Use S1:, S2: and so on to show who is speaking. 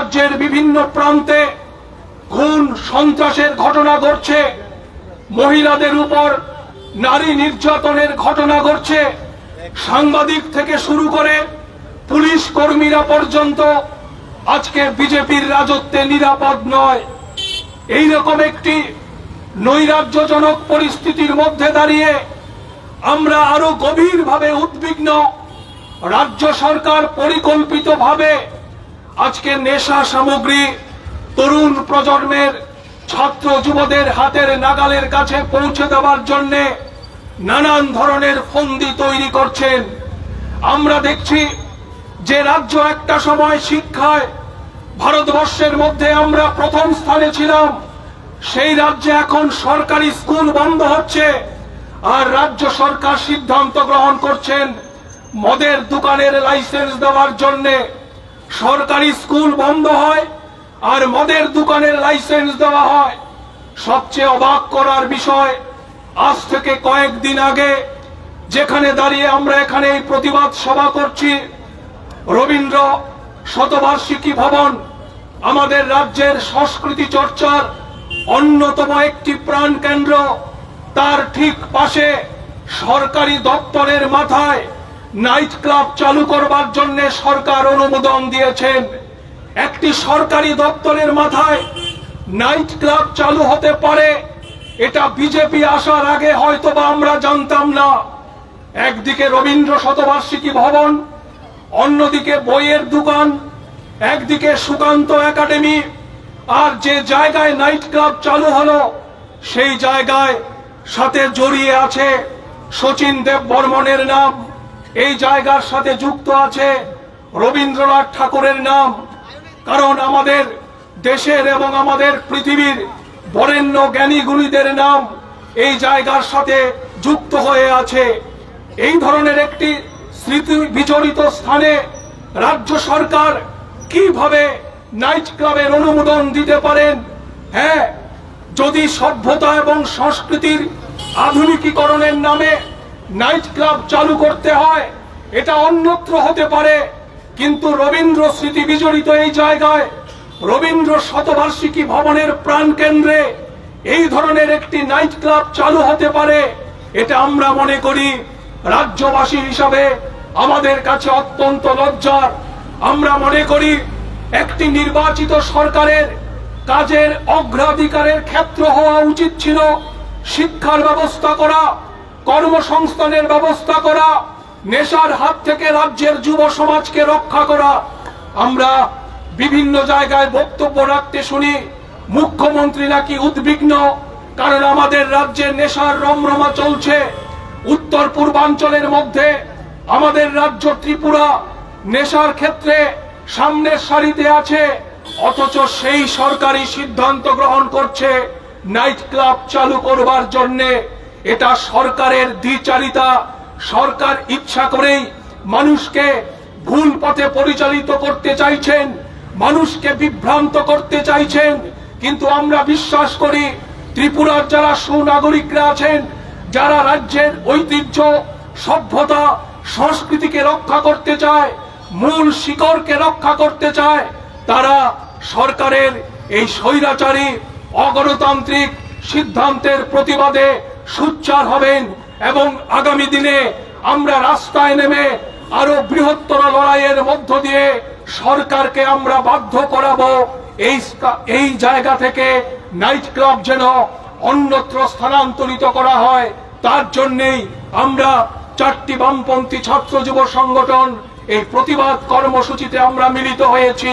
S1: রাজ্যের বিভিন্ন প্রান্তে খুন সন্ত্রাসের ঘটনা ঘটছে। মহিলাদের উপর নারী নির্যাতনের ঘটনা ঘটছে। সাংবাদিক থেকে শুরু করে পুলিশ কর্মীরা পর্যন্ত আজকে বিজেপির রাজত্বে নিরাপদ নয়। এই রকম একটি নৈরাজ্যজনক পরিস্থিতির মধ্যে দাঁড়িয়ে আমরা আরও গভীরভাবে উদ্বিগ্ন। রাজ্য সরকার পরিকল্পিতভাবে আজকে নেশা সামগ্রী তরুণ প্রজন্মের ছাত্র যুবদের হাতের নাগালের কাছে পৌঁছে দেওয়ার জন্য নানান ধরনের ফন্দি তৈরি করছেন। আমরা দেখছি যে রাজ্য একটা সময় শিক্ষায় ভারতবর্ষের মধ্যে আমরা প্রথম স্থানে ছিলাম, সেই রাজ্যে এখন সরকারি স্কুল বন্ধ হচ্ছে আর রাজ্য সরকার সিদ্ধান্ত গ্রহণ করছেন মদের দোকানের লাইসেন্স দেওয়ার জন্য। সরকারি স্কুল বন্ধ হয় আর মদের দোকানের লাইসেন্স দেওয়া হয়। সবচেয়ে অবাক করার বিষয়, আজ থেকে কয়েকদিন আগে যেখানে দাঁড়িয়ে আমরা এখানে এই প্রতিবাদ সভা করছি, রবীন্দ্র শতবার্ষিকী ভবন, আমাদের রাজ্যের সংস্কৃতি চর্চার অন্যতম একটি প্রাণ কেন্দ্র তার ঠিক পাশে সরকারি দপ্তরের মাথায় নাইট ক্লাব চালু করবার জন্য সরকার অনুমোদন দিয়েছেন একটি সরকারি দপ্তরের মাথায় নাইট ক্লাব চালু হতে পারে, এটা বিজেপি আসার আগে হয়তোবা আমরা জানতাম না। একদিকে রবীন্দ্র শতবার্ষিকী ভবন, অন্যদিকে বইয়ের দোকান, একদিকে সুকান্ত একাডেমি, আর যে জায়গায় নাইট ক্লাব চালু হলো, সেই জায়গায় সাথে জড়িয়ে আছে শচীন দেব বর্মনের নাম। এই জায়গার সাথে যুক্ত আছে রবীন্দ্রনাথ ঠাকুরের নাম। কারণ আমাদের দেশের এবং আমাদের পৃথিবীর বরেণ্য জ্ঞানীগুলিদের নাম এই জায়গার সাথে যুক্ত হয়ে আছে। এই ধরনের একটি স্মৃতি বিচরিত স্থানে রাজ্য সরকার কীভাবে নাইট ক্লাবের অনুমোদন দিতে পারেন? হ্যাঁ যদি সভ্যতা এবং সংস্কৃতির আধুনিকীকরণের নামে নাইট ক্লাব চালু করতে হয়, এটা অন্যত্র হতে পারে। কিন্তু রবীন্দ্র স্মৃতি বিজড়িত এই জায়গায় রবীন্দ্র শতবার্ষিকী ভবনের প্রাণ কেন্দ্রে এই ধরনের একটি নাইট ক্লাব চালু হতে পারে, এটা আমরা মনে করি রাজ্যবাসী হিসাবে আমাদের কাছে অত্যন্ত লজ্জার। আমরা মনে করি একটি নির্বাচিত সরকারের কাজের অগ্রাধিকারের ক্ষেত্র হওয়া উচিত ছিল শিক্ষার ব্যবস্থা করা কর্মসংস্থানের ব্যবস্থা করা, নেশার হাত থেকে রাজ্যের যুব সমাজকে রক্ষা করা। আমরা বিভিন্ন জায়গায় বক্তব্য রাখতে শুনি, মুখ্যমন্ত্রী নাকি উদ্বিগ্ন, কারণ আমাদের রাজ্যে নেশার রমরমা চলছে। উত্তর পূর্বাঞ্চলের মধ্যে আমাদের রাজ্য ত্রিপুরা নেশার ক্ষেত্রে সামনের সারিতে আছে, অথচ সেই সরকারি সিদ্ধান্ত গ্রহণ করছে, নাইট ক্লাব চালু করবার জন্যে। এটা সরকারের দ্বিচারিতা। সরকার ইচ্ছা করেই মানুষকে ভুল পথে পরিচালিত করতে চাইছেন, মানুষকে বিভ্রান্ত করতে চাইছেন। কিন্তু আমরা বিশ্বাস করি, ত্রিপুরার যারা সুনাগরিকরা আছেন, যারা রাজ্যের ঐতিহ্য, সভ্যতা, সংস্কৃতিকে রক্ষা করতে চায়, মূল শিকড়কে রক্ষা করতে চায়, তারা সরকারের এই স্বৈরাচারী, অগণতান্ত্রিক সিদ্ধান্তের প্রতিবাদে সুচ্চার হবেন এবং আগামী দিনে আমরা রাস্তায় নেমে আরও বৃহত্তর লড়াইয়ের মধ্য দিয়ে সরকারকে আমরা বাধ্য করাবো। এই এই জায়গা থেকে নাইট ক্লাব যেন অন্যত্র স্থানান্তরিত করা হয়, তার জন্যেই আমরা চারটি বামপন্থী ছাত্র যুব সংগঠন এই প্রতিবাদ কর্মসূচিতে আমরা মিলিত হয়েছি।